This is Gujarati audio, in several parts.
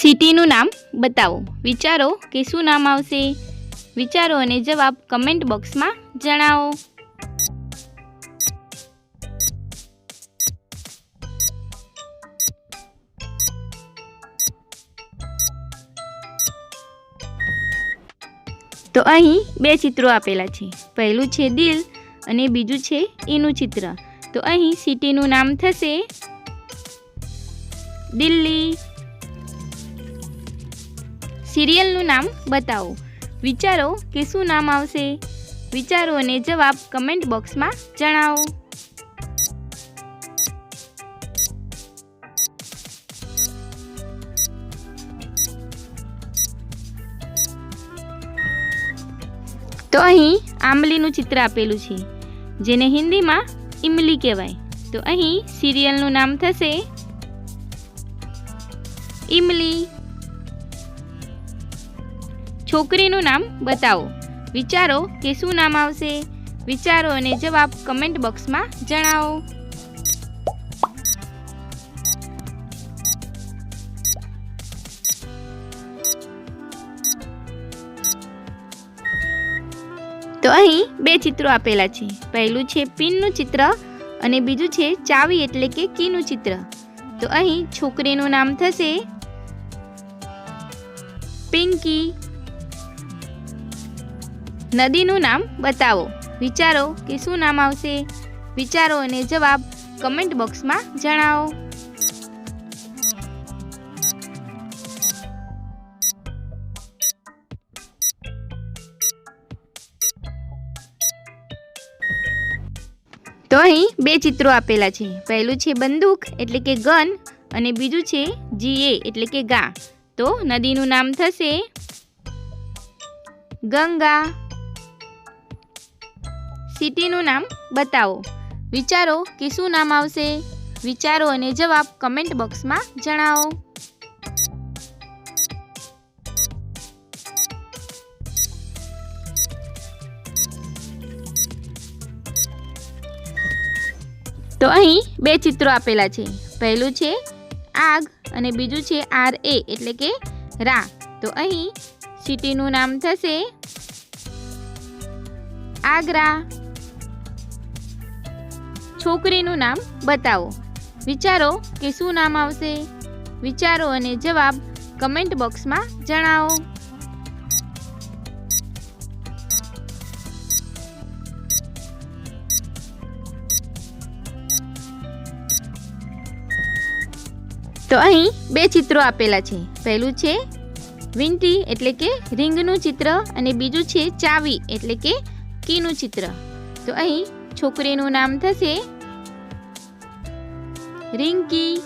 સિટીનું નામ બતાવો. વિચારો કે શું નામ આવશે? વિચારો અને જવાબ કમેન્ટ બોક્સમાં જણાવો. તો અહીં બે ચિત્રો આપેલા છે. પહેલું છે દિલ અને બીજું છે એનું ચિત્ર. તો અહીં સિટીનું નામ થશે દિલ્હી. સિરિયલનું નામ બતાવો. વિચારો કે શું નામ આવશે? વિચારો અને જવાબ કમેન્ટ બોક્સમાં જણાવો. તો અહીં આંબલીનું ચિત્ર આપેલું છે, જેને હિન્દીમાં ઇમલી કહેવાય. તો અહીં સિરિયલનું નામ થશે, ઇમલી. છોકરીનું નામ બતાવો. વિચારો કે શું નામ આવશે? વિચારો અને જવાબ કમેન્ટ બોક્સમાં જણાવો. તો અહીં બે ચિત્રો આપેલા છે. પહેલું છે પિનનું ચિત્ર અને બીજું છે ચાવી એટલે કે કીનું ચિત્ર. તો અહીં છોકરીનું નામ થશે પિંકી. નદીનું નામ બતાવો. વિચારો કે શું નામ આવશે? વિચારો અને જવાબ કમેન્ટ બોક્સમાં જણાવો. તો અહીં બે ચિત્રો આપેલા છે. પહેલું છે બંદૂક, એટલે કે ગન, અને બીજું છે જીએ એટલે કે ગા. તો નદીનું નામ થશે ગંગા. સિટીનું નામ બતાવો. વિચારો કે શું નામ આવશે? વિચારો અને જવાબ કમેન્ટ બોક્સમાં જણાવો. તો અહીં બે ચિત્રો આપેલા છે. પહેલું છે આગ અને બીજું છે આર એ, એટલે કે રા તો અહીં સિટીનું નામ થશે આગ્રા. છોકરીનું નામ બતાવો. વિચારો કે શું નામ આવશે? વિચારો અને જવાબ કમેન્ટ બોક્સમાં જણાવો. તો અહીં બે ચિત્રો આપેલા છે. પહેલું છે વિંટી એટલે કે રિંગનું ચિત્ર અને બીજું છે ચાવી એટલે કે કીનું ચિત્ર. તો અહીં છોકરીનું નામ થશે રિંકી.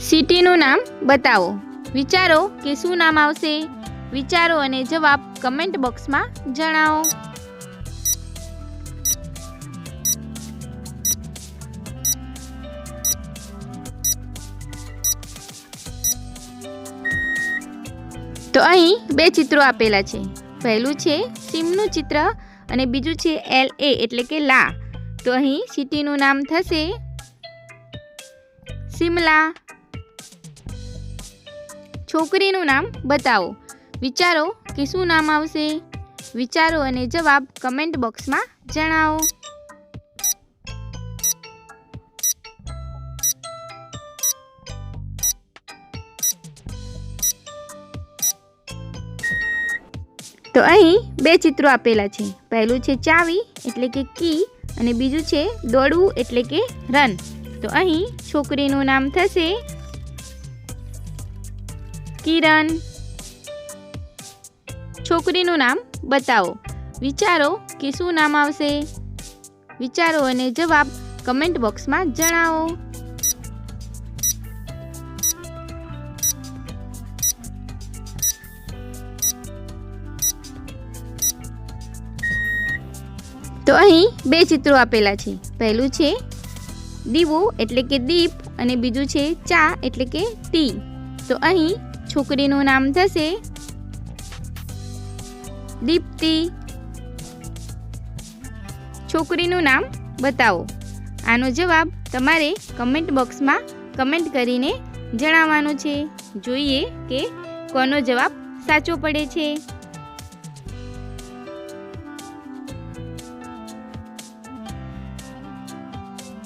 સિટીનું નામ બતાવો. વિચારો કે શું નામ આવશે? વિચારો અને જવાબ કમેન્ટ બોક્સમાં જણાવો. તો અહીં બે ચિત્રો આપેલા છે. પહેલું છે, સીમનું ચિત્ર અને બીજું છે એલ એ એટલે કે લા. તો અહીં સિટીનું નામ થશે શિમલા. છોકરીનું નામ બતાવો. વિચારો કે શું નામ આવશે? વિચારો અને જવાબ કમેન્ટ બોક્સમાં જણાવો. તો અહીં બે ચિત્રો આપેલા છે. પહેલું છે ચાવી, એટલે કે કી. અને બીજું છે દોડવું એટલે કે રન. તો અહીં છોકરીનું નામ થશે કિરણ. છોકરીનું નામ બતાવો. વિચારો કે શું નામ આવશે? વિચારો અને જવાબ કમેન્ટ બોક્સમાં જણાવો. તો અહીં બે ચિત્રો આપેલા છે. પહેલું છે દીવો એટલે કે દીપ અને બીજું છે ચા એટલે કે ટી. તો અહીં છોકરીનું નામ થશે દીપ્તિ. છોકરીનું નામ બતાવો. આનો જવાબ તમારે કમેન્ટ બોક્સમાં કમેન્ટ કરીને જણાવવાનું છે. જોઈએ કે કોનો જવાબ સાચો પડે છે.